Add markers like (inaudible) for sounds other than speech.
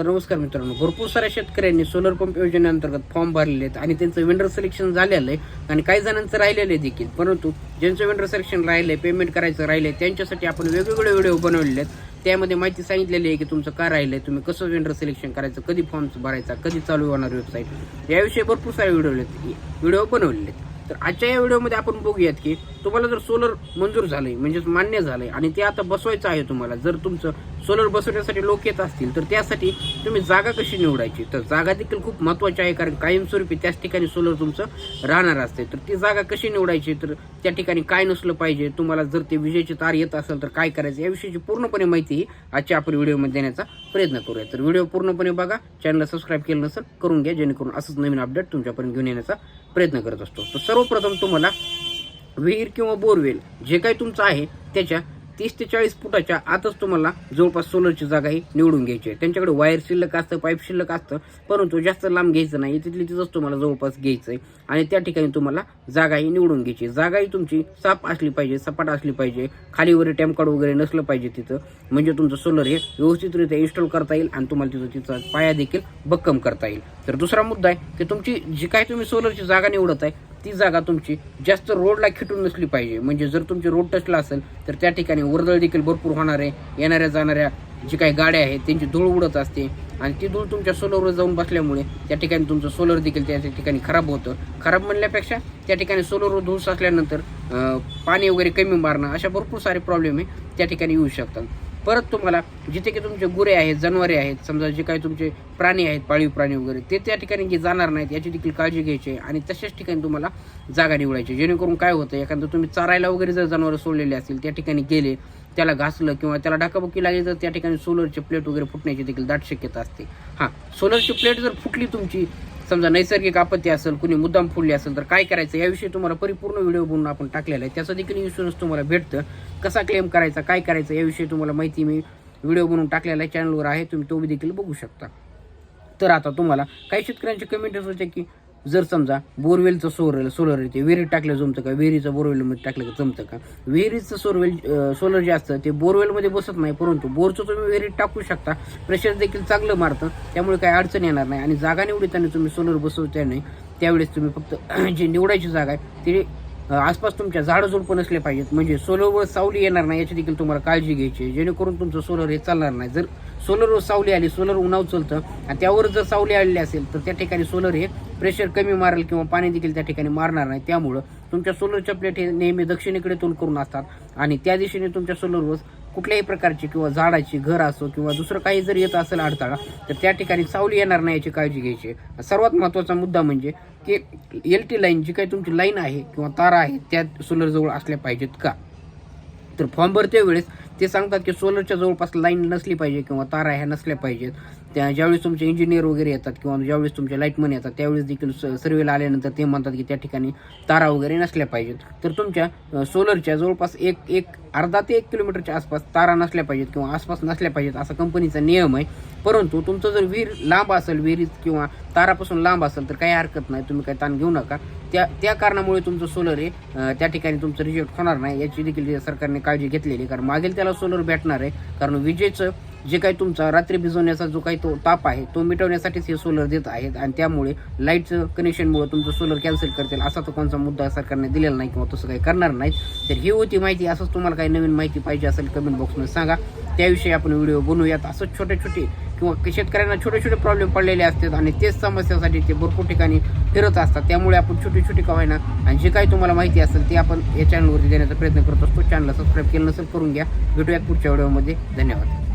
तर नमस्कार मित्रांनो भरपूर साऱ्या शेतकऱ्यांनी सोलर पंप योजनेअंतर्गत फॉर्म भरलेले आहेत आणि त्यांचं वेंडर सिलेक्शन झालेलं आहे आणि काही जणांचं राहिलेलं आहे देखील. परंतु ज्यांचं वेंडर सिलेक्शन राहिलं आहे पेमेंट करायचं राहिलं आहे त्यांच्यासाठी आपण वेगवेगळे व्हिडिओ बनवलेले आहेत. त्यामध्ये माहिती सांगितलेली आहे की तुमचं काय राहिलं आहे तुम्ही कसं वेंडर सिलेक्शन करायचं कधी फॉर्म भरायचा कधी चालू होणार वेबसाईट याविषयी भरपूर सारे व्हिडिओ व्हिडिओ बनवलेले आहेत. तर आजच्या या व्हिडिओमध्ये आपण बघूयात की तुम्हाला जर सोलर मंजूर झालंय म्हणजेच मान्य झालंय आणि ते आता बसवायचं आहे तुम्हाला जर तुमचं सोलर बसवण्यासाठी लोक येत असतील तर त्यासाठी तुम्ही जागा कशी निवडायची? तर जागा देखील खूप महत्वाची आहे कारण कायमस्वरूपी त्याच ठिकाणी सोलर तुमचं राहणार असते तर ती जागा कशी निवडायची? तर त्या ठिकाणी काय नसलं पाहिजे? तुम्हाला जर ते विजेची तार येत असेल तर काय करायचं? याविषयीची पूर्णपणे माहिती आजच्या आपण व्हिडिओमध्ये देण्याचा प्रयत्न करूया. तर व्हिडिओ पूर्णपणे बघा चॅनलला सबस्क्राईब केलं नसेल करून घ्या जेणेकरून असंच नवीन अपडेट तुमच्यापर्यंत घेऊन येण्याचा प्रयत्न करत असतो. तर सर्वप्रथम तुम्हाला विहीर किंवा बोरवेल जे काही तुमचं आहे त्याच्या तीस ते चाळीस फुटाच्या आतच तुम्हाला जवळपास सोलरची जागा ही निवडून घ्यायची आहे. त्यांच्याकडे वायर शिल्लक असतं पाईप शिल्लक असतं परंतु जास्त लांब घ्यायचं नाही. तिथली तिथंच तुम्हाला जवळपास घ्यायचं आहे आणि त्या ठिकाणी तुम्हाला जागा ही निवडून घ्यायची जागा ही तुमची साफ असली पाहिजे सपाट असली पाहिजे. खाली वगैरे वगैरे नसलं पाहिजे तिथं. म्हणजे तुमचं सोलर हे व्यवस्थितरित्या इन्स्टॉल करता येईल आणि तुम्हाला तिथं तिचा पाया देखील भक्कम करता येईल. तर दुसरा मुद्दा आहे की तुमची जी काय तुम्ही सोलरची जागा निवडत आहे ती जागा तुमची जास्त रोडला खिटून नसली पाहिजे. म्हणजे जर तुमची रोड टचला असेल तर त्या ठिकाणी वर्दळ देखील भरपूर होणार आहे. येणाऱ्या जाणाऱ्या जी काही गाड्या आहेत त्यांची धूळ उडत असते. आणि ती धूळ तुमच्या सोलरवर जाऊन बसल्यामुळे त्या ठिकाणी तुमचं सोलर देखील त्या ठिकाणी खराब होतं. खराब म्हणल्यापेक्षा त्या ठिकाणी सोलरवर धूळ साचल्यानंतर पाणी वगैरे कमी मारणं अशा भरपूर सारे प्रॉब्लेम आहे त्या ठिकाणी येऊ शकतात. परत तुम्हाला जिथे की तुमचे गुरे आहेत जनावरे आहेत समजा जे काही तुमचे प्राणी आहेत पाळीव प्राणी वगैरे ते त्या ठिकाणी जे जाणार नाहीत याची देखील काळजी घ्यायची आहे. आणि तशाच ठिकाणी तुम्हाला जागा निवडायची जेणेकरून काय होतं एखादं तुम्ही चारायला वगैरे जर जनावरं सोडलेले असतील त्या ठिकाणी गेले त्याला घासलं किंवा त्याला डाकाबुकी लागली तर त्या ठिकाणी सोलरची प्लेट वगैरे फुटण्याची देखील दाट शक्यता असते. हां सोलरची प्लेट जर फुटली तुमची समजा नैसर्गिक आपत्ती असेल कुणी मुद्दाम फोडली असेल तर काय करायचं? याविषयी तुम्हाला परिपूर्ण व्हिडिओ बनवून आपण टाकलेला आहे. त्याचा देखील इन्शुरन्स तुम्हाला भेटतं. कसा क्लेम करायचा काय करायचं याविषयी तुम्हाला माहिती मी व्हिडिओ बनवून टाकलेला आहे. चॅनलवर आहे तुम्ही तो देखील बघू शकता. तर आता तुम्हाला काही शेतकऱ्यांचे कमेंट्स होते की जर समजा बोरवेलचं सोलर सोलर येते विहिरीत टाकलं जमतं का? विहिरीचं बोरवेलमध्ये टाकलं का जमतं का? विहिरीचं सोरवेल सोलर जे असतं ते बोरवेलमध्ये बसत नाही परंतु बोरचं तुम्ही विहिरीत टाकू शकता. प्रेशर देखील चांगलं मारतं. त्यामुळे काही अडचण येणार नाही. आणि जागा निवडताना तुम्ही सोलर बसवता नाही त्यावेळेस तुम्ही फक्त (clears throat) जी निवडायची जागा आहे ती आसपास तुमच्या झाडं असले पाहिजेत. म्हणजे सोलरवर सावली येणार नाही याची देखील तुम्हाला काळजी घ्यायची आहे. जेणेकरून तुमचं सोलर हे चालणार नाही. जर सोलरवर सावली आली सोलर उन्हाव चालतं आणि त्यावर जर सावली आलेली असेल तर त्या ठिकाणी सोलर हे प्रेशर कमी मारेल किंवा पाणी देखील त्या ठिकाणी मारणार नाही. त्यामुळं तुमच्या सोलरच्या प्लेट हे नेहमी दक्षिणेकडे तोंड करून असतात. आणि त्या दिशेने तुमच्या सोलरवर कुठल्याही प्रकारची किंवा झाडाची घर असो किंवा दुसरं काही जर येत असेल अडथळा तर त्या ठिकाणी सावली येणार नाही याची काळजी घ्यायची. सर्वात महत्त्वाचा मुद्दा म्हणजे की एल टी लाईन जी काही तुमची लाईन आहे किंवा तारा आहे त्या सोलरजवळ असल्या पाहिजेत का? तर फॉर्म भरते वेळेस ते सांगतात की सोलरच्या जवळपास लाईन नसली पाहिजे किंवा तारा ह्या नसल्या पाहिजेत. त्या ज्यावेळेस तुमचे इंजिनियर वगैरे येतात किंवा ज्यावेळेस तुमचे लाईटमन येतात त्यावेळेस देखील सर्वेला आल्यानंतर ते म्हणतात की त्या ठिकाणी तारा वगैरे नसल्या पाहिजेत. तर तुमच्या सोलरच्या जवळपास एक एक अर्धा ते एक किलोमीटरच्या आसपास तारा नसल्या पाहिजेत किंवा आसपास नसल्या पाहिजेत असा कंपनीचा नियम आहे. परंतु तुमचं जर विहीर लांब असेल विहिरीत किंवा तारापासून लांब असेल तर काही हरकत नाही तुम्ही काही ताण घेऊ नका. त्या त्या कारणामुळे तुमचं सोलर आहे त्या ठिकाणी तुमचं रिजेक्ट होणार नाही याची देखील सरकारने काळजी घेतलेली कारण मागील त्याला सोलर भेटणार आहे कारण विजेचं जे काही तुमचा रात्री भिजवण्याचा जो काही तो ताप आहे तो मिटवण्यासाठीच हे सोलर देत आहेत. आणि त्यामुळे लाईटचं कनेक्शनमुळे तुमचं सोलर कॅन्सल करतील असा तो कोणता मुद्दा सरकारने दिलेला नाही किंवा तसं काही करणार नाही तर ही होती माहिती. असंच तुम्हाला काही नवीन माहिती पाहिजे असेल कमेंट बॉक्समध्ये सांगा. त्याविषयी आपण व्हिडिओ बनवूयात. असंच छोटे छोटे किंवा शेतकऱ्यांना छोटे छोटे प्रॉब्लेम पडलेले असतात आणि तेच समस्यासाठी ते भरपूर ठिकाणी फिरत असतात. त्यामुळे आपण छोटी छोटी का होईना आणि जे काही तुम्हाला माहिती असेल ते आपण या चॅनलवरती देण्याचा प्रयत्न करत असतो. चॅनलला सबस्क्राईब केलं नसेल करून घ्या. भेटूयात पुढच्या व्हिडिओमध्ये. धन्यवाद.